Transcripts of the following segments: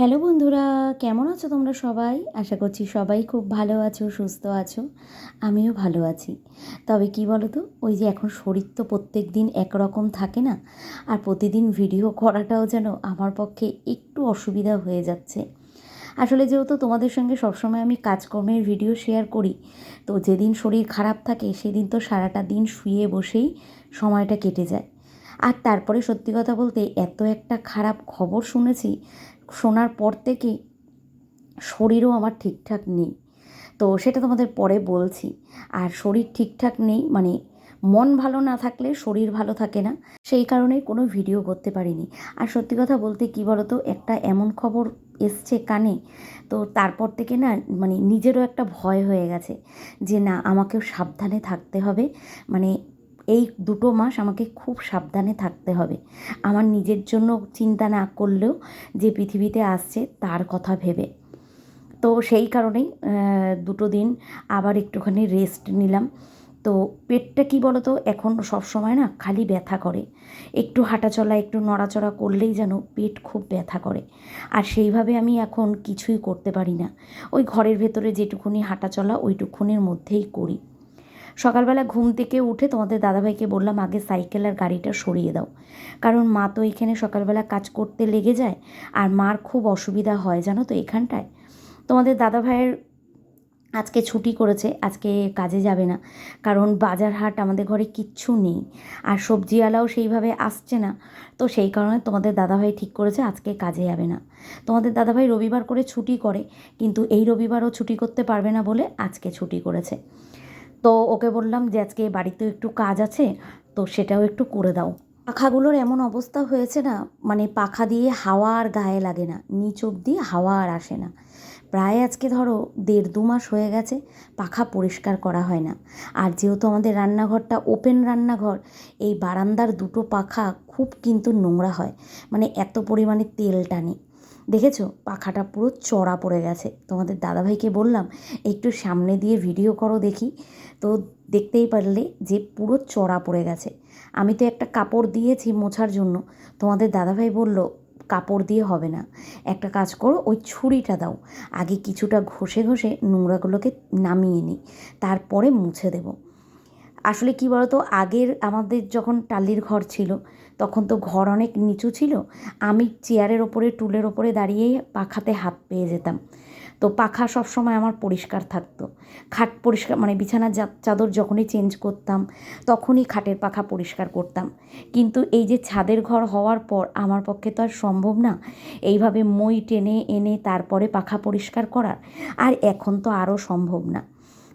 Hello বন্ধুরা, কেমন আছো তোমরা সবাই? আশা করছি সবাই খুব ভালো আছো, সুস্থ আছো। আমিও ভালো আছি। তবে কি বলো তো ওই যে এখন শরীর তো প্রত্যেক দিন একরকম থাকে না, আর প্রতিদিন ভিডিও করাটাও যেন আমার পক্ষে একটু অসুবিধা হয়ে যাচ্ছে। আসলে যেহেতু তোমাদের সঙ্গে সবসময় আমি কাজকর্মের ভিডিও শেয়ার করি, তো যেদিন শরীর খারাপ থাকে, সেদিন তো সারাটা দিন শুয়ে বসেই সময়টা কেটে যায়। আর তারপরে সত্যি কথা বলতে এত একটা খারাপ খবর শুনেছি শোনার পর থেকেই শরীরও আমার ঠিকঠাক নেই। তো সেটা তোমাদের পরে বলছি। আর শরীর ঠিকঠাক নেই মানে মন ভালো না থাকলে শরীর ভালো থাকে না। সেই কারণে কোনো ভিডিও করতে পারিনি। আর সত্যি কথা বলতে কী বলতো, একটা এমন খবর এসছে কানে, তো তারপর থেকে না মানে নিজেরও একটা ভয় হয়ে গেছে যে না, আমাকেও সাবধানে থাকতে হবে। মানে এই দুটো মাস আমাকে খুব সাবধানে থাকতে হবে। আমার নিজের জন্য চিন্তা না করলেও যে পৃথিবীতে আসছে তার কথা ভেবে। তো সেই কারণেই দুটো দিন আবার একটুখানি রেস্ট নিলাম। তো পেটটা কি বলো তো এখন সব সময় না খালি ব্যথা করে। একটু হাঁটাচলা, একটু নড়াচড়া করলেই যেন পেট খুব ব্যথা করে। আর সেইভাবে আমি এখন কিছুই করতে পারি না। ওই ঘরের ভেতরে যেটুকুনি হাঁটাচলা, ওইটুকুনির মধ্যেই করি। সকালবেলা ঘুম থেকে উঠে তোমাদের দাদাভাইকে বললাম, আগে সাইকেল আর গাড়িটা সরিয়ে দাও। কারণ মা তো এখানে সকালবেলা কাজ করতে লেগে যায়, আর মার খুব অসুবিধা হয়, জানো তো এখানটায়। তোমাদের দাদাভাইয়ের আজকে ছুটি করেছে, আজকে কাজে যাবে না, কারণ বাজার হাট আমাদের ঘরে কিচ্ছু নেই, আর সবজিওয়ালাও সেইভাবে আসছে না। তো সেই কারণে তোমাদের দাদাভাই ঠিক করেছে, আজকে কাজে যাবে না। তোমাদের দাদাভাই রবিবার করে ছুটি করে, কিন্তু এই রবিবারও ছুটি করতে পারবে না বলে আজকে ছুটি করেছে। তো ওকে বললাম যে, আজকে বাড়িতেও একটু কাজ আছে, তো সেটাও একটু করে দাও। পাখাগুলোর এমন অবস্থা হয়েছে না মানে পাখা দিয়ে হাওয়া আর গায়ে লাগে না, নিচ অব্দি হাওয়া আর আসে না। প্রায় আজকে ধরো দেড় দু মাস হয়ে গেছে, পাখা পরিষ্কার করা হয় না। আর যেহেতু আমাদের রান্নাঘরটা ওপেন রান্নাঘর, এই বারান্দার দুটো পাখা খুব কিন্তু নোংরা হয় মানে এত পরিমাণে তেল টানে। দেখেছ? পাখাটা পুরো চড়া পড়ে গেছে। তোমাদের দাদাভাইকে বললাম, একটু সামনে দিয়ে ভিডিও করো দেখি। তো দেখতেই পারলে যে পুরো চড়া পড়ে গেছে। আমি তো একটা কাপড় দিয়েছি মোছার জন্য। তোমাদের দাদাভাই বলল, কাপড় দিয়ে হবে না। একটা কাজ করো, ওই ছুরিটা দাও। আগে কিছুটা ঘষে ঘষে নোংরাগুলোকে নামিয়ে নিই। তারপরে মুছে দেবো। আসলে কী বলতো, আগের আমাদের যখন টালির ঘর ছিল, তখন তো ঘর অনেক নিচু ছিল, আমি চেয়ারের ওপরে, টুলের ওপরে দাঁড়িয়ে পাখাতে হাত পেয়ে যেতাম। তো পাখা সবসময় আমার পরিষ্কার থাকতো। খাট পরিষ্কার মানে বিছানার চাদর যখনই চেঞ্জ করতাম, তখনই খাটের পাখা পরিষ্কার করতাম। কিন্তু এই যে ছাদের ঘর হওয়ার পর আমার পক্ষে তো আর সম্ভব না, এইভাবে মই টেনে এনে তারপরে পাখা পরিষ্কার করার, আর এখন তো আরও সম্ভব না।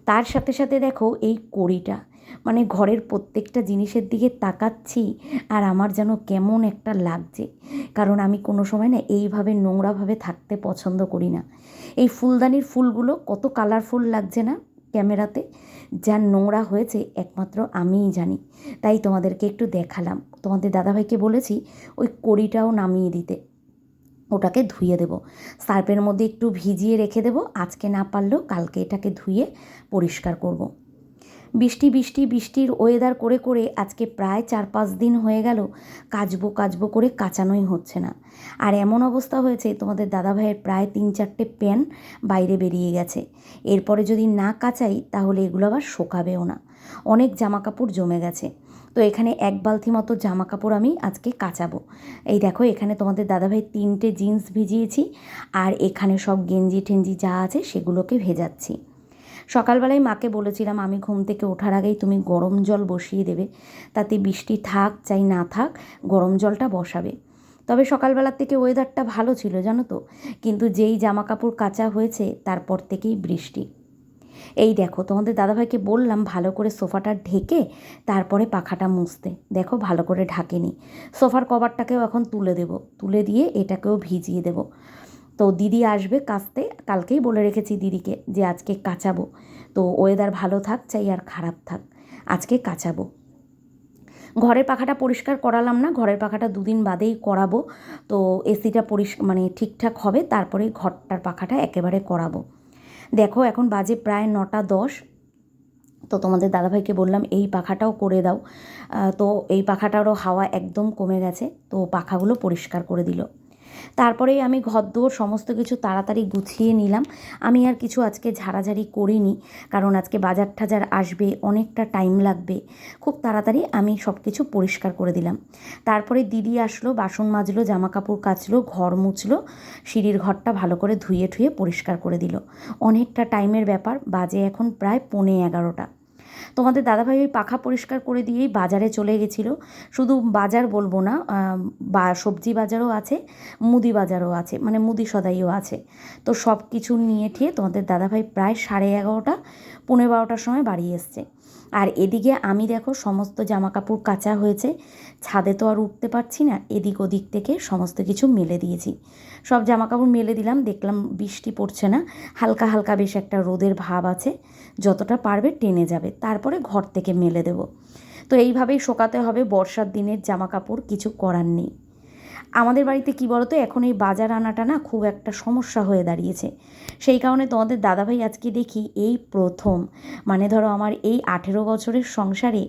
তার সাথে সাথে দেখো, এই কড়িটা মানে ঘরের প্রত্যেকটা জিনিসের দিকে তাকাচ্ছি আর আমার যেন কেমন একটা লাগছে। কারণ আমি কোনো সময় না এইভাবে নোংরাভাবে থাকতে পছন্দ করি না। এই ফুলদানির ফুলগুলো কত কালারফুল লাগছে না ক্যামেরাতে? যা নোংরা হয়েছে একমাত্র আমিই জানি। তাই তোমাদেরকে একটু দেখালাম। তোমাদের দাদাভাইকে বলেছি ওই কড়িটাও নামিয়ে দিতে। ওটাকে ধুয়ে দেবো। সার্পের মধ্যে একটু ভিজিয়ে রেখে দেবো। আজকে না পারলেও কালকে এটাকে ধুয়ে পরিষ্কার করব। বৃষ্টি বৃষ্টি, বৃষ্টির ওয়েদার করে করে আজকে প্রায় চার পাঁচ দিন হয়ে গেল কাচবো কাচবো করে কাচানোই হচ্ছে না। আর এমন অবস্থা হয়েছে, তোমাদের দাদাভাইয়ের প্রায় তিন চারটে প্যান বাইরে বেরিয়ে গেছে। এরপরে যদি না কাচাই, তাহলে এগুলো আবার শোকাবেও না। অনেক জামা কাপড় জমে গেছে। তো এখানে এক বালতি মতো জামা কাপড় আমি আজকে কাচাবো। এই দেখো, এখানে তোমাদের দাদাভাই তিনটে জিন্স ভিজিয়েছি, আর এখানে সব গেঞ্জি টেঞ্জি যা আছে সেগুলোকে ভেজাচ্ছি। সকালবেলায় মাকে বলেছিলাম, আমি ঘুম থেকে ওঠার আগেই তুমি গরম জল বসিয়ে দেবে। তাতে বৃষ্টি থাক, চাই না থাক, গরম জলটা বসাবে। তবে সকালবেলার থেকে ওয়েদারটা ভালো ছিল, জানো তো? কিন্তু যেই জামা কাপড় কাচা হয়েছে, তারপর থেকেই বৃষ্টি। এই দেখো, তোমাদের দাদাভাইকে বললাম ভালো করে সোফাটা ঢেকে তারপরে পাখাটা মুছতে। দেখো, ভালো করে ঢাকেনি। সোফার কভারটাকেও এখন তুলে দেব। তুলে দিয়ে এটাকেও ভিজিয়ে দেব। তো দিদি আসবে কাচতে কালকেই বলে রেখেছি দিদিকে যে আজকে কাচাবো। তো ওয়েদার ভালো থাক, চাই আর খারাপ থাক, আজকে কাচাবো। ঘরের পাখাটা পরিষ্কার করালাম না, ঘরের পাখাটা দুদিন বাদেই করাবো। তো এসিটা পরিষ্কার মানে ঠিকঠাক হবে, তারপরে ঘরটার পাখাটা একেবারে করাবো। দেখো, এখন বাজে প্রায় নটা দশ। তো তোমাদের দাদাভাইকে বললাম, এই পাখাটাও করে দাও। তো এই পাখাটারও হাওয়া একদম কমে গেছে, তো পাখাগুলো পরিষ্কার করে দিল। তারপরে আমি ঘরদোর সমস্ত কিছু তাড়াতাড়ি গুছিয়ে নিলাম। আমি আর কিছু আজকে ঝাড়াঝাড়ি করিনি, কারণ আজকে বাজার টাজার আসবে, অনেকটা টাইম লাগবে। খুব তাড়াতাড়ি আমি সব কিছু পরিষ্কার করে দিলাম। তারপরে দিদি আসলো, বাসন মাজলো জামা কাপড় কাচলো, ঘর মুছলো, সিঁড়ির ঘরটা ভালো করে ধুয়ে ঠুয়ে পরিষ্কার করে দিল। অনেকটা টাইমের ব্যাপার, বাজে এখন প্রায় পৌনে এগারোটা। তোমাদের দাদাভাই ওই পাখা পরিষ্কার করে দিয়েই বাজারে চলে গেছিল। শুধু বাজার বলব না বা, সবজি বাজারও আছে, মুদি বাজারও আছে মানে মুদি সদাইও আছে। তো সব কিছু নিয়ে ঠিয়ে তোমাদের দাদাভাই প্রায় সাড়ে এগারোটা পনেরো বারোটার সময় বাড়ি এসছে। আর এদিকে আমি দেখো সমস্ত জামা কাপড় কাচা হয়েছে। ছাদে তো আর উঠতে পারছি না, এদিক ওদিক থেকে সমস্ত কিছু মেলে দিয়েছি। সব জামা কাপড় মেলে দিলাম, দেখলাম বৃষ্টি পড়ছে না, হালকা হালকা বেশ একটা রোদের ভাব আছে, যতটা পারবে টেনে যাবে, তারপরে ঘর থেকে মেলে দেব। তো এইভাবেই শোকাতে হবে, বর্ষার দিনের জামা কাপড় কিছু করার নেই। আমাদের বাড়িতে কি বলতো, এখন এই বাজার আনাটা না খুব একটা সমস্যা হয়ে দাঁড়িয়েছে। সেই কারণে তোমাদের দাদাভাই আজকে দেখি এই প্রথম মানে ধরো আমার এই আঠেরো বছরের সংসারে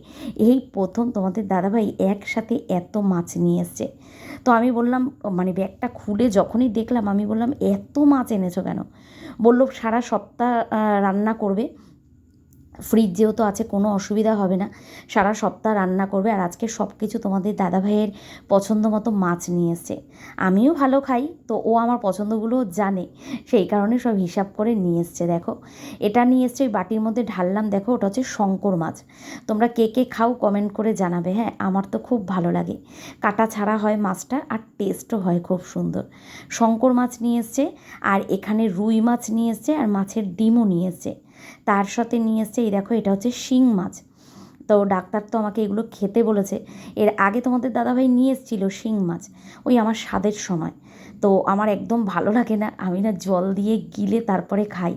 এই প্রথম তোমাদের দাদাভাই একসাথে এত মাছ নিয়ে এসছে। তো আমি বললাম মানে ব্যাগটা খুলে যখনই দেখলাম আমি বললাম, এত মাছ এনেছো কেন? বলল, সারা সপ্তাহ রান্না করবে। ফ্রিজ যেহেতু আছে, কোনো অসুবিধা হবে না। সারা সপ্তাহ রান্না করবে আর আজকে সব কিছু তোমাদের দাদাভাইয়ের পছন্দ মতো মাছ নিয়ে এসছে। আমিও ভালো খাই, তো ও আমার পছন্দগুলো জানে, সেই কারণে সব হিসাব করে নিয়ে এসছে, দেখো। এটা নিয়ে এসছে ওই বাটির মধ্যে ঢাললাম, দেখো, ওটা হচ্ছে শঙ্কর মাছ। তোমরা কে কে খাও কমেন্ট করে জানাবে হ্যাঁ আমার তো খুব ভালো লাগে। কাটা ছাড়া হয় মাছটা আর টেস্টও হয় খুব সুন্দর। শঙ্কর মাছ নিয়ে এসছে, আর এখানে রুই মাছ নিয়ে এসছে, আর মাছের ডিমও নিয়ে এসছে। তার সাথে নিয়ে এসছে, এই দেখো এটা হচ্ছে শিং মাছ। তো ডাক্তার তো আমাকে এগুলো খেতে বলেছে। এর আগে তোমাদের দাদাভাই নিয়ে এসেছিল শিং মাছ, ওই আমার স্বাদের সময়। তো আমার একদম ভালো লাগে না, আমি না জল দিয়ে গিলে তারপরে খাই।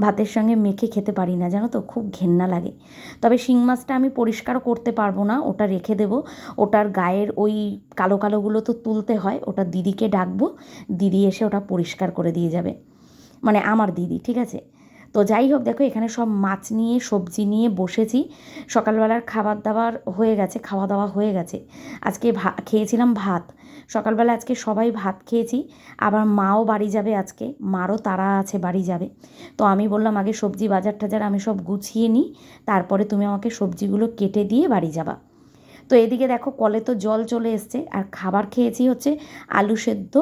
ভাতের সঙ্গে মেখে খেতে পারি না, জানো তো, খুব ঘেন্না লাগে। তবে শিং মাছটা আমি পরিষ্কারও করতে পারব না, ওটা রেখে দেবো। ওটার গায়ের ওই কালো কালোগুলো তো তুলতে হয়, ওটা দিদিকে ডাকবো, দিদি এসে ওটা পরিষ্কার করে দিয়ে যাবে। মানে আমার দিদি, ঠিক আছে? তো যাই হোক, দেখো এখানে সব মাছ নিয়ে, সবজি নিয়ে বসেছি। সকালবেলার খাবার দাবার হয়ে গেছে খাওয়া দাওয়া হয়ে গেছে। আজকে ভা, খেয়েছিলাম ভাত। সকালবেলা আজকে সবাই ভাত খেয়েছি। আবার মাও বাড়ি যাবে আজকে, মারও তারা আছে, বাড়ি যাবে। তো আমি বললাম, আগে সবজি বাজার টাজার আমি সব গুছিয়ে নিই, তারপরে তুমি আমাকে সবজিগুলো কেটে দিয়ে বাড়ি যাবা। তো এদিকে দেখো, কলে তো জল চলে এসছে। আর খাবার খেয়েছি হচ্ছে আলু সেদ্ধ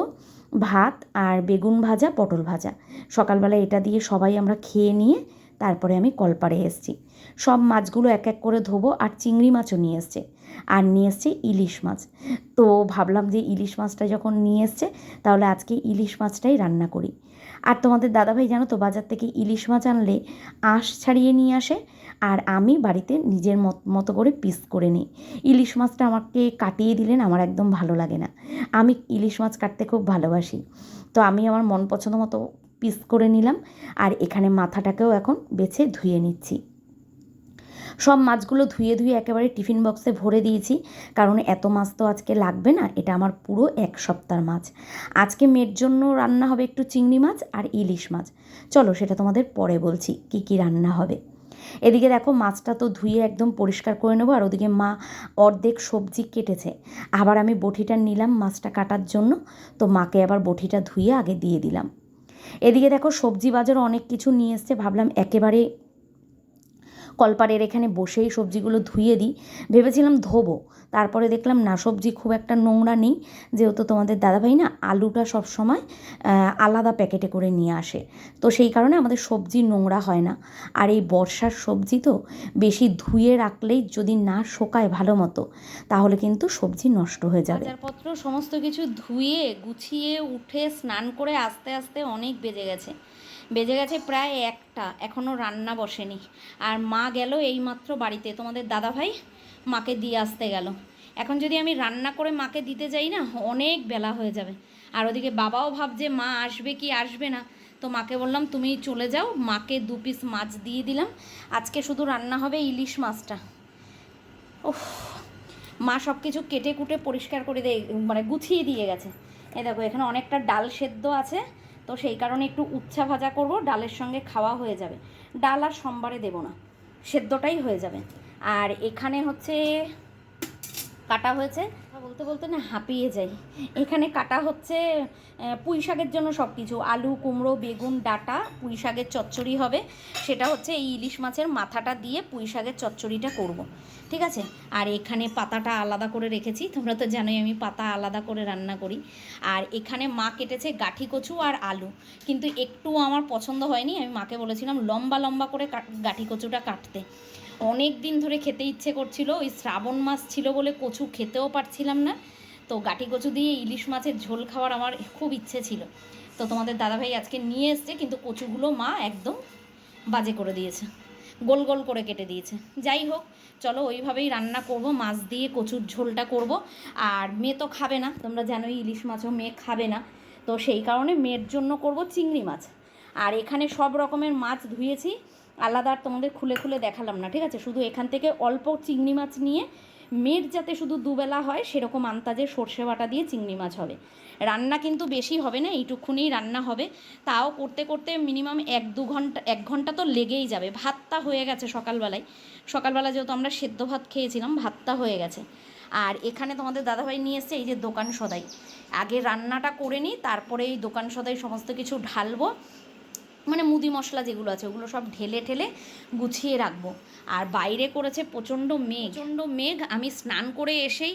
ভাত আর বেগুন ভাজা, পটল ভাজা। সকালবেলা এটা দিয়ে সবাই আমরা খেয়ে নিয়ে তারপরে আমি কলপাড়ে এসছি। সব মাছগুলো এক এক করে ধোবো আর চিংড়ি মাছও নিয়ে এসছে। আর নিয়ে এসছে ইলিশ মাছ। তো ভাবলাম যে ইলিশ মাছটা যখন নিয়ে এসছে, তাহলে আজকে ইলিশ মাছটাই রান্না করি। আর তোমাদের দাদাভাই জানো তো, বাজার থেকে ইলিশ মাছ আনলে আঁশ ছাড়িয়ে নিয়ে আসে আর আমি বাড়িতে নিজের মত করে পিস করে নিই। ইলিশ মাছটা আমাকে কাটিয়ে দিলেন, আমার একদম ভালো লাগে না। আমি ইলিশ মাছ কাটতে খুব ভালোবাসি। তো আমি আমার মন পছন্দ মতো পিস করে নিলাম আর এখানে মাথাটাকেও এখন বেছে ধুয়ে নিচ্ছি। সব মাছগুলো ধুয়ে ধুয়ে একেবারে টিফিন বক্সে ভরে দিয়েছি। কারণ এত মাছ তো আজকে লাগবে না, এটা আমার পুরো এক সপ্তাহ মাছ। আজকে মেয়ের জন্য রান্না হবে একটু চিংড়ি মাছ আর ইলিশ মাছ। চলো সেটা তোমাদের পরে বলছি, কি কি রান্না হবে। এদিকে দেখো মাছটা তো ধুয়ে একদম পরিষ্কার করে নেব, আর ওদিকে মা অর্ধেক সবজি কেটেছে। আবার আমি বটিটা নিলাম মাছটা কাটার জন্য, তো মাকে আবার বটিটা ধুয়ে আগে দিয়ে দিলাম। এদিকে দেখো সবজি বাজারও অনেক কিছু নিয়ে এসছে, ভাবলাম একেবারে কলপাড়ের এখানে বসেই সবজিগুলো ধুয়ে দিই। ভেবেছিলাম ধোবো। তারপরে দেখলাম, না, সবজি খুব একটা নোংরা নেই। যেহেতু তোমাদের দাদাভাই না, আলুটা সবসময় আলাদা প্যাকেটে করে নিয়ে আসে। তো সেই কারণে আমাদের সবজি নোংরা হয় না। আর এই বর্ষার সবজি তো বেশি ধুয়ে রাখলেই যদি না শোকায় ভালো মতো, তাহলে কিন্তু সবজি নষ্ট হয়ে যাবে। বাজারপত্র সমস্ত কিছু ধুয়ে, গুছিয়ে, উঠে, স্নান করে আস্তে আস্তে অনেক বেজে গেছে। বেজে গেছে প্রায় একটা এখনও রান্না বসেনি। আর মা গেল এইমাত্র বাড়িতে। তোমাদের দাদাভাই মাকে দিয়ে আসতে গেল। এখন যদি আমি রান্না করে মাকে দিতে যাই না, অনেক বেলা হয়ে যাবে। আর ওদিকে বাবাও ভাবছে, মা আসবে কি আসবে না? তো মাকে বললাম, তুমি চলে যাও, মাকে দু পিস মাছ দিয়ে দিলাম। আজকে শুধু রান্না হবে ইলিশ মাছটা। ওহ মা সব কিছু কেটে কুটে পরিষ্কার করে দিয়ে মানে গুছিয়ে দিয়ে গেছে। এ দেখো, এখানে অনেকটা ডাল সেদ্ধ আছে। তো সেই কারণে একটু উচ্ছা ভাজা করব, ডালের সঙ্গে খাওয়া হয়ে যাবে। ডাল আর সোমবারে দেবো না, সেদ্ধটাই হয়ে যাবে। আর এখানে হচ্ছে কাটা হয়েছে বলতে বলতে না হাঁপিয়ে যাই। এখানে কাটা হচ্ছে পুঁই শাকের জন্য সব কিছু আলু, কুমড়ো, বেগুন, ডাটা, পুঁই শাকের চচ্চড়ি হবে। সেটা হচ্ছে এই ইলিশ মাছের মাথাটা দিয়ে পুঁই শাকের চচ্চড়িটা করব। ঠিক আছে? আর এখানে পাতাটা আলাদা করে রেখেছি। তোমরা তো জানোই আমি পাতা আলাদা করে রান্না করি। আর এখানে মা কেটেছে গাঠি কচু আর আলু। কিন্তু একটু আমার পছন্দ হয়নি। আমি মাকে বলেছিলাম লম্বা লম্বা করে গাঠি কচুটা কাটতে। অনেক দিন ধরে খেতে ইচ্ছে করছিল, ওই শ্রাবণ মাস ছিল বলে কচু খেতেও পারছিলাম না। তো গাঠি কচু দিয়ে ইলিশ মাছের ঝোল খাওয়ার আমার খুব ইচ্ছে ছিল। তো তোমাদের দাদাভাই আজকে নিয়ে এসছে, কিন্তু কচুগুলো মা একদম বাজে করে দিয়েছে। গোল গোল করে কেটে দিয়েছে। যাই হোক, চলো ওইভাবেই রান্না করব, মাছ দিয়ে কচুর ঝোলটা করব। আর মেয়ে তো খাবে না, তোমরা জানোই ইলিশ মাছও মেয়ে খাবে না। তো সেই কারণে মেয়ের জন্য করব চিংড়ি মাছ। আর এখানে সব রকমের মাছ ধুয়েছি। আলাদা আর তোমাদের খুলে খুলে দেখালাম না, ঠিক আছে? শুধু এখান থেকে অল্প চিংড়ি মাছ নিয়ে মেয়ের যাতে শুধু দুবেলা হয়, সেরকম আন্তাজে সর্ষে বাটা দিয়ে চিংড়ি মাছ হবে। রান্না কিন্তু বেশি হবে না, এইটুকুনি রান্না হবে। তাও করতে করতে মিনিমাম এক দু ঘণ্টা, এক ঘণ্টা তো লেগেই যাবে। ভাতটা হয়ে গেছে সকালবেলায়। সকালবেলা যেহেতু আমরা সেদ্ধ ভাত খেয়েছিলাম, ভাতটা হয়ে গেছে। আর এখানে তোমাদের দাদাভাই নিয়ে এসছে, এই যে দোকান সদাই। আগে রান্নাটা করে নিই, তারপরে এই দোকান সদাই সমস্ত কিছু ঢালবো। মানে মুদি মশলা যেগুলো আছে, ওগুলো সব ঢেলে ঢেলে গুছিয়ে রাখব। আর বাইরে করেছে প্রচণ্ড মেঘ। প্রচণ্ড মেঘ। আমি স্নান করে এসেই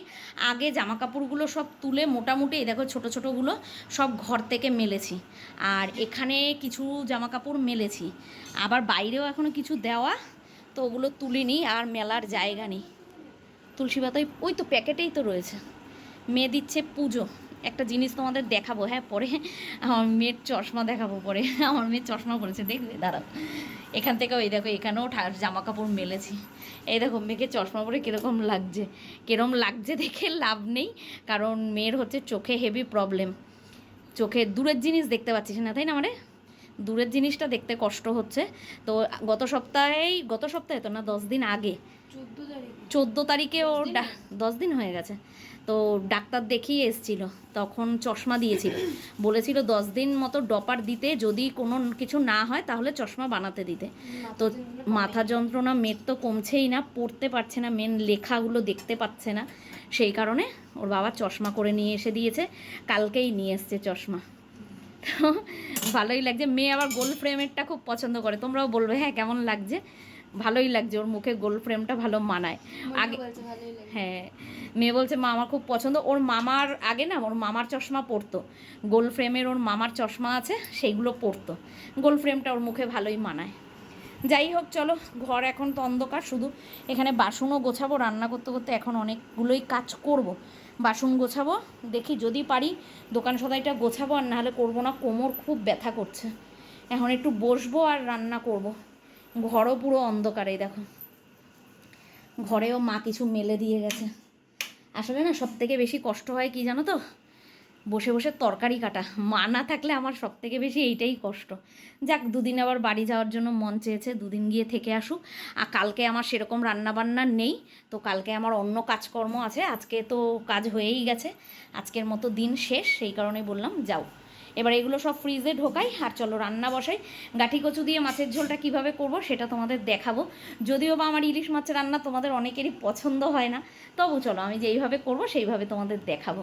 আগে জামা কাপড়গুলো সব তুলে মোটামুটি এই দেখো ছোটো ছোটোগুলো সব ঘর থেকে মেলেছি। আর এখানে কিছু জামা কাপড় মেলেছি। আবার বাইরেও এখনও কিছু দেওয়া, তো ওগুলো তুলিনি আর মেলার জায়গা নেই। তুলসী পাতায় ওই তো প্যাকেটেই তো রয়েছে। মেয়ে দিচ্ছে পুজো। একটা জিনিস তোমাদের দেখাবো হ্যাঁ পরে আমার মেয়ের চশমা দেখাবো পরে। আমার মেয়ের চশমা পড়েছে দেখবে? দাঁড়াও। এখান থেকে ওই দেখো এখানেও জামা কাপড় মেলেছি। এই দেখো মেয়েকে চশমা পরে কীরকম লাগছে। কীরকম লাগছে দেখে লাভ নেই কারণ মেয়ের হচ্ছে চোখে হেভি প্রবলেম চোখে দূরের জিনিস দেখতে পাচ্ছিস না তাই না মানে? দূরের জিনিসটা দেখতে কষ্ট হচ্ছে। তো গত সপ্তাহেই গত সপ্তাহে তো না দশ দিন আগে। চোদ্দ তারিখে। ও ডা- দশ দিন হয়ে গেছে। তো ডাক্তার দেখিয়ে এসছিল তখন চশমা দিয়েছিল। বলেছিল দশ দিন মতো ডপার দিতে যদি কোনো কিছু না হয় তাহলে চশমা বানাতে দিতে। তো মাথা যন্ত্রণা মেয়ের তো কমছেই না পড়তে পারছে না মেন লেখাগুলো দেখতে পাচ্ছে না। সেই কারণে ওর বাবা চশমা করে নিয়ে এসে দিয়েছে কালকেই নিয়ে এসছে চশমা। তো ভালোই লাগছে। মেয়ে আবার গোল ফ্রেমেরটা খুব পছন্দ করে। তোমরাও বলবে হ্যাঁ কেমন লাগছে? ভালোই লাগছে ওর মুখে গোল ফ্রেমটা ভালো মানায়। আগে হ্যাঁ মেয়ে বলছে, মা, আমার খুব পছন্দ। ওর মামার আগে না, ওর মামার চশমা পরতো। গোল ফ্রেমের ওর মামার চশমা আছে, সেইগুলো পরতো। গোল ফ্রেমটা ওর মুখে ভালোই মানায়। যাই হোক, চলো, ঘর এখন তো অন্ধকার, শুধু এখানে বাসনও গোছাবো, রান্না করতে করতে এখন অনেকগুলোই কাজ করব। বাসন গোছাবো, দেখি যদি পারি দোকান সদাইটা গোছাবো, আর নাহলে করব না, কোমর খুব ব্যথা করছে। এখন একটু বসবো আর রান্না করব। ঘরও পুরো অন্ধকারে দেখো। ঘরেও মা কিছু মেলে দিয়ে গেছে। আসলে না সব থেকে বেশি কষ্ট হয় কি জানো তো? বসে বসে তরকারি কাটা। মা না থাকলে আমার সব থেকে বেশি এইটাই কষ্ট। যাক, দুদিন আবার বাড়ি যাওয়ার জন্য মন চেয়েছে, দুদিন গিয়ে থেকে আসুক। আর কালকে আমার সেরকম রান্নাবান্না নেই, তো কালকে আমার অন্য কাজকর্ম আছে। আজকে তো কাজ হয়েই গেছে। আজকের মতো দিন শেষ, সেই কারণে বললাম, যাও। এবার এগুলো সব ফ্রিজে ঢোকাই, আর চলো রান্না বসাই। গাঠি কচু দিয়ে মাছের ঝোলটা কীভাবে করব সেটা তোমাদের দেখাবো। যদিও বা আমার ইলিশ মাছের রান্না তোমাদের অনেকেরই পছন্দ হয় না, তবু চলো আমি যেইভাবে করব সেইভাবে তোমাদের দেখাবো।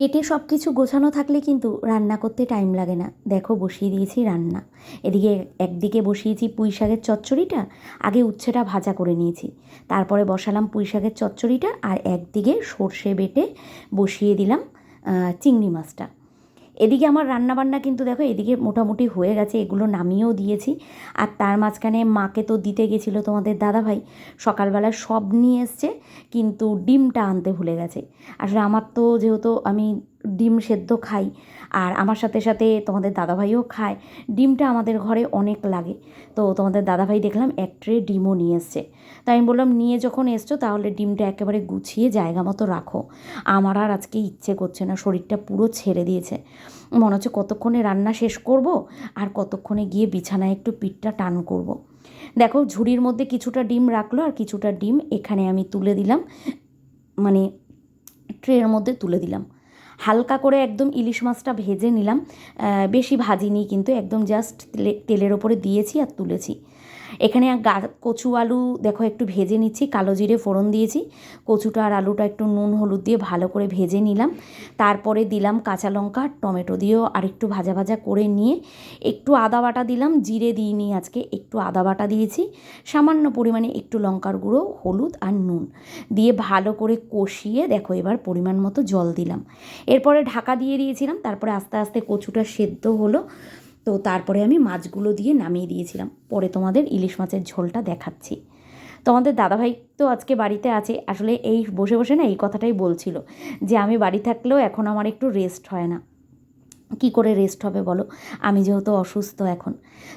কেটে সব কিছু গোছানো থাকলে কিন্তু রান্না করতে টাইম লাগে না। দেখো, বসিয়ে দিয়েছি রান্না। এদিকে একদিকে বসিয়েছি পুঁই শাকের চচ্চড়িটা, আগে উচ্ছেটা ভাজা করে নিয়েছি। তারপরে বসালাম পুঁই শাকের চচ্চড়িটা আর একদিকে সর্ষে বেটে বসিয়ে দিলাম চিংড়ি মাছটা। এদিকে আমার রান্নাবান্না কিন্তু দেখো এদিকে মোটামুটি হয়ে গেছে, এগুলো নামিয়েও দিয়েছি। আর তার মাঝখানে মাকে তো দিতে গেছিল তোমাদের দাদাভাই, সকালবেলা সব নিয়ে এসছে, কিন্তু ডিমটা আনতে ভুলে গেছে। আসলে আমার তো যেহেতু আমি ডিম সেদ্ধ খাই আর আমার সাথে সাথে তোমাদের দাদাভাইও খায়। ডিমটা আমাদের ঘরে অনেক লাগে। তো তোমাদের দাদাভাই দেখলাম এক ট্রে ডিমও নিয়ে এসছে। তাই আমি বললাম, নিয়ে যখন এসছো তাহলে ডিমটা একেবারে গুছিয়ে জায়গা মতো রাখো। আমার আর আজকে ইচ্ছে করছে না, শরীরটা পুরো ছেড়ে দিয়েছে। মনে হচ্ছে কতক্ষণে রান্না শেষ করব আর কতক্ষণে গিয়ে বিছানায় একটু পিঠটা টান করব। দেখো, ঝুড়ির মধ্যে কিছুটা ডিম রাখল আর কিছুটা ডিম এখানে আমি তুলে দিলাম। মানে ট্রের মধ্যে তুলে দিলাম। হালকা করে একদম ইলিশ মাছটা ভেজে নিলাম। বেশি ভাজিনি, কিন্তু একদম জাস্ট তেলে তেলের ওপরে দিয়েছি আর তুলেছি। এখানে গা কচু আলু, দেখো একটু ভেজে নিচ্ছি, কালো জিরে ফোড়ন দিয়েছি। কচুটা আর আলুটা একটু নুন হলুদ দিয়ে ভালো করে ভেজে নিলাম। তারপরে দিলাম কাঁচা লঙ্কা, টমেটো দিয়েও আরেকটু ভাজা ভাজা করে নিয়ে একটু আদা বাটা দিলাম, জিরে দিইনি আজকে, একটু আদা বাটা দিয়েছি। সামান্য পরিমাণে একটু লঙ্কার গুঁড়ো, হলুদ আর নুন দিয়ে ভালো করে কষিয়ে দেখো এবার পরিমাণ মতো জল দিলাম। এরপরে ঢাকা দিয়ে দিয়েছিলাম, তারপরে আস্তে আস্তে কচুটা সেদ্ধ হলো। তো তারপরে আমি মাছগুলো দিয়ে নামিয়ে দিয়েছিলাম। পরে তোমাদের ইলিশ মাছের ঝোলটা দেখাচ্ছি। তোমাদের দাদাভাই তো আজকে বাড়িতে আছে। আসলে এই বসে বসে না এই কথাটাই বলছিল যে, আমি বাড়ি থাকলেও এখন আমার একটু রেস্ট হয় না। কি করে রেস্ট হবে বলো? আমি যেহেতু অসুস্থ এখন।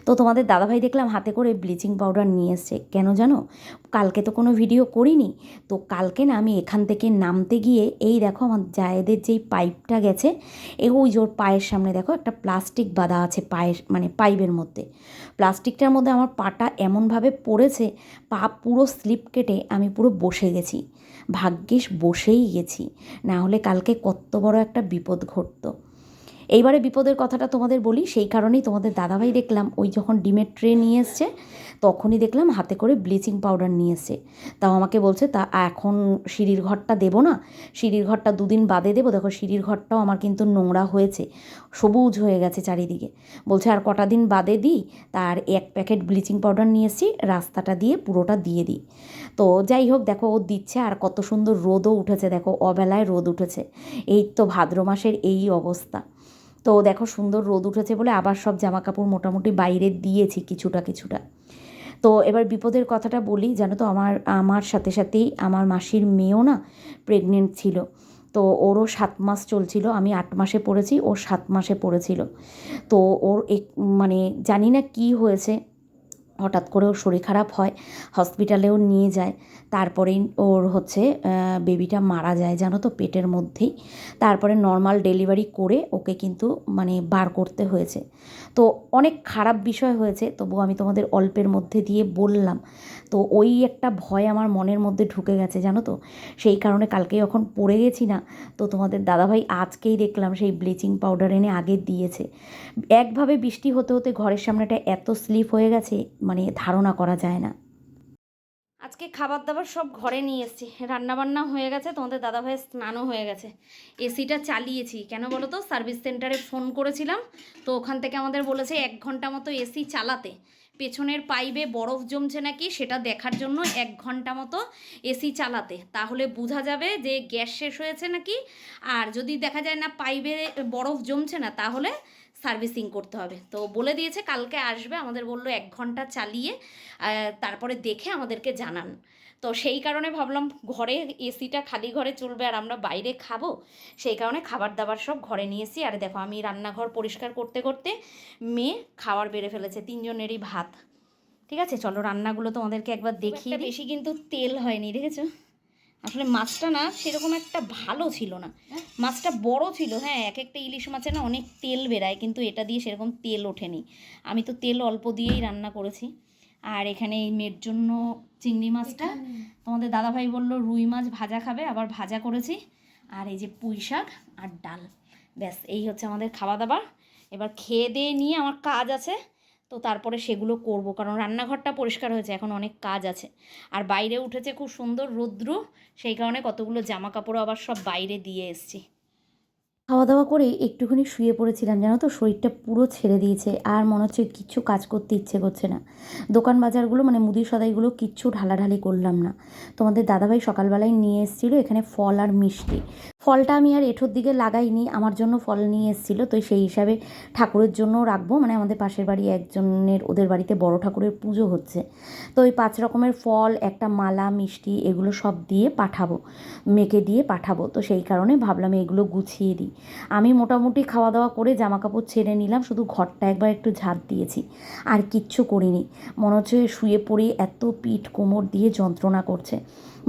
তো তোমাদের দাদাভাই দেখলাম হাতে করে ব্লিচিং পাউডার নিয়ে এসছে। কেন জানো? কালকে তো কোনো ভিডিও করিনি। তো কালকে না আমি এখান থেকে নামতে গিয়ে এই দেখো আমার জায়েদের যেই পাইপটা গেছে, এ ওই ওর পায়ের সামনে দেখো একটা প্লাস্টিক বাঁধা আছে পায়ের মানে পাইপের মধ্যে। প্লাস্টিকটার মধ্যে আমার পাটা এমনভাবে পড়েছে, পা পুরো স্লিপ কেটে আমি পুরো বসে গেছি। ভাগ্যিস বসেই গেছি। না হলে কালকে কত বড় একটা বিপদ ঘটতো। এইবারে বিপদের কথাটা তোমাদের বলি, সেই কারণেই তোমাদের দাদাভাই দেখলাম, ওই যখন ডিমের ট্রে নিয়ে এসছে, তখনই দেখলাম হাতে করে ব্লিচিং পাউডার নিয়ে এসছে। তাও আমাকে বলছে, তা এখন সিঁড়ির ঘরটা দেবো না, সিঁড়ির ঘরটা দুদিন বাদে দেবো। দেখো, সিঁড়ির ঘরটাও আমার কিন্তু নোংরা হয়েছে, সবুজ হয়ে গেছে চারিদিকে। বলছে, আর কটা দিন বাদে দিই, তার এক প্যাকেট ব্লিচিং পাউডার নিয়ে এসেছি, রাস্তাটা দিয়ে পুরোটা দিয়ে দিই। তো যাই হোক, দেখো, ও দিচ্ছে, আর কত সুন্দর রোদও উঠেছে, দেখো, অবেলায় রোদ উঠেছে। এই তো ভাদ্র মাসের এই অবস্থা। তো দেখো সুন্দর রোদ উঠেছে বলে আবার সব জামা কাপড় মোটামুটি বাইরে দিয়েছি কিছুটা কিছুটা। তো এবার বিপদের কথাটা বলি, জানো তো আমার আমার সাথে সাথেই আমার মাসির মেয়েও না প্রেগনেন্ট ছিল। তো ওরও সাত মাস চলছিল, আমি আট মাসে পড়েছি, ও সাত মাসে পড়েছিল। তো ওর এক মানে জানি না কি হয়েছে, হঠাৎ করে ওর শরীর খারাপ হয় হসপিটালেও নিয়ে যায়। তারপরেই ওর হচ্ছে বেবিটা মারা যায় জানো তো পেটের মধ্যেই। তারপরে নর্মাল ডেলিভারি করে ওকে কিন্তু মানে বার করতে হয়েছে। তো অনেক খারাপ বিষয় হয়েছে, তবু আমি তোমাদের অল্পের মধ্যে দিয়ে বললাম। তো ওই একটা ভয় আমার মনের মধ্যে ঢুকে গেছে জানো তো। সেই কারণে কালকে যখন পড়ে গেছি না, তো তোমাদের দাদাভাই আজকেই দেখলাম সেই ব্লিচিং পাউডার এনে আগে দিয়েছে। একভাবে বৃষ্টি হতে হতে ঘরের সামনেটা এত স্লিপ হয়ে গেছে মানে ধারণা করা যায় না। আজকে খাবার দাবার সব ঘরে নিয়ে এসেছি। রান্নাবান্না হয়ে গেছে, তোমাদের দাদাভাইয়ের স্নানও হয়ে গেছে। এসিটা চালিয়েছি। কেন বলো তো? সার্ভিস সেন্টারে ফোন করেছিলাম, তো ওখান থেকে আমাদের বলেছে এক ঘণ্টা মতো এসি চালাতে। পেছনের পাইপে বরফ জমছে নাকি সেটা দেখার জন্য এক ঘণ্টা মতো এসি চালাতে। তাহলে বোঝা যাবে যে গ্যাস শেষ হয়েছে নাকি? আর যদি দেখা যায় না পাইপে বরফ জমছে না, তাহলে সার্ভিসিং করতে হবে। তো বলে দিয়েছে কালকে আসবে। আমাদের বলল এক ঘণ্টা চালিয়ে তারপরে দেখে আমাদেরকে জানান। তো সেই কারণে ভাবলাম ঘরে এসিটা খালি ঘরে চলবে আর আমরা বাইরে খাব। সেই কারণে খাবার দাবার সব ঘরে নিয়েছি আর দেখো আমি রান্নাঘর পরিষ্কার করতে করতে মেয়ে খাবার বেড়ে ফেলেছে। তিনজনেরই ভাত। ঠিক আছে? চলো রান্নাগুলো তোমাদেরকে একবার দেখিয়ে বেশি কিন্তু তেল হয়নি দেখেছ? আসলে মাছটা না সেরকম একটা ভালো ছিল না। মাছটা বড় ছিল হ্যাঁ এক একটা ইলিশ মাছে না অনেক তেল বেরায় কিন্তু এটা দিয়ে সেরকম তেল ওঠেনি। আমি তো তেল অল্প দিয়েই রান্না করেছি। আর এখানে এই মেয়ের জন্য চিংড়ি মাছটা। তোমাদের দাদাভাই বলল রুই মাছ ভাজা খাবে আবার ভাজা করেছি। আর এই যে পুঁই শাক আর ডাল। ব্যাস এই হচ্ছে আমাদের খাওয়া দাবার এবার খেয়ে দিয়ে নিয়ে আমার কাজ আছে। তো তারপরে সেগুলো করব। কারণ রান্নাঘরটা পরিষ্কার হয়েছে, এখন অনেক কাজ আছে। আর বাইরে উঠেছে খুব সুন্দর রৌদ্র, সেই কারণে কতগুলো জামা কাপড়ও আবার সব বাইরে দিয়ে এসছি। খাওয়া দাওয়া করে একটুখানি শুয়ে পড়েছিলাম, জানো তো? শরীরটা পুরো ছেড়ে দিয়েছে আর মনে হচ্ছে কিচ্ছু কাজ করতে ইচ্ছে করছে না। দোকান বাজারগুলো মানে মুদি সদাইগুলো কিচ্ছু ঢালাঢালি করলাম না। তোমাদের দাদাভাই সকালবেলায় নিয়ে এসেছিল এখানে ফল আর মিষ্টি। ফলটা আমি আর এঠোর দিকে লাগাইনি, আমার জন্য ফল নিয়ে এসেছিল, তো সেই হিসাবে ঠাকুরের জন্য রাখব। মানে আমাদের পাশের বাড়ি একজনের, ওদের বাড়িতে বড় ঠাকুরের পুজো হচ্ছে। তো ওই পাঁচ রকমের ফল, একটা মালা, মিষ্টি, এগুলো সব দিয়ে পাঠাবো মেকে দিয়ে পাঠাবো। তো সেই কারণে ভাবলাম এগুলো গুছিয়ে দিই। আমি মোটামুটি খাওয়া দাওয়া করে জামা কাপড় ছেড়ে নিলাম, শুধু ঘরটা একবার একটু ঝাঁপ দিয়েছি। আর কিচ্ছু করিনি। মনে হচ্ছে শুয়ে পড়ে এত পিঠ কোমর দিয়ে যন্ত্রণা করছে।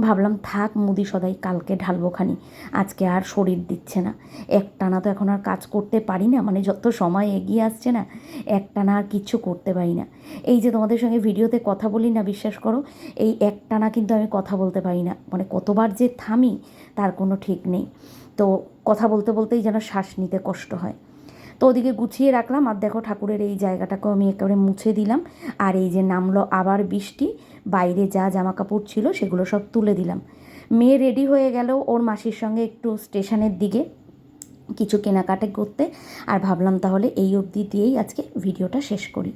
ভাবলাম, থাক মুদি, সদাই কালকে ঢালবো খানি। আজকে আর শরীর দিচ্ছে না। একটানা তো এখন আর কাজ করতে পারি না মানে যত সময় এগিয়ে আসছে না, একটানা আর কিচ্ছু করতে পারি না। এই যে তোমাদের সঙ্গে ভিডিওতে কথা বলি না, বিশ্বাস করো, এই একটানা কিন্তু আমি কথা বলতে পারি না। মানে কতবার যে থামি, তার কোনো ঠিক নেই। তো কথা বলতে বলতেই যেন শ্বাস নিতে কষ্ট হয়। তো ওদিকে গুছিয়ে রাখলাম, আর দেখো ঠাকুরের এই জায়গাটাকেও আমি একেবারে মুছে দিলাম। আর এই যে নামলো আবার বৃষ্টি বাইরে যা জামা কাপড় ছিল সেগুলো সব তুলে দিলাম। মেয়ে রেডি হয়ে গেল ওর মাসির সঙ্গে একটু স্টেশনের দিকে কিছু কেনাকাটা করতে। আর ভাবলাম তাহলে এই অবধি দিয়েই আজকে ভিডিওটা শেষ করি।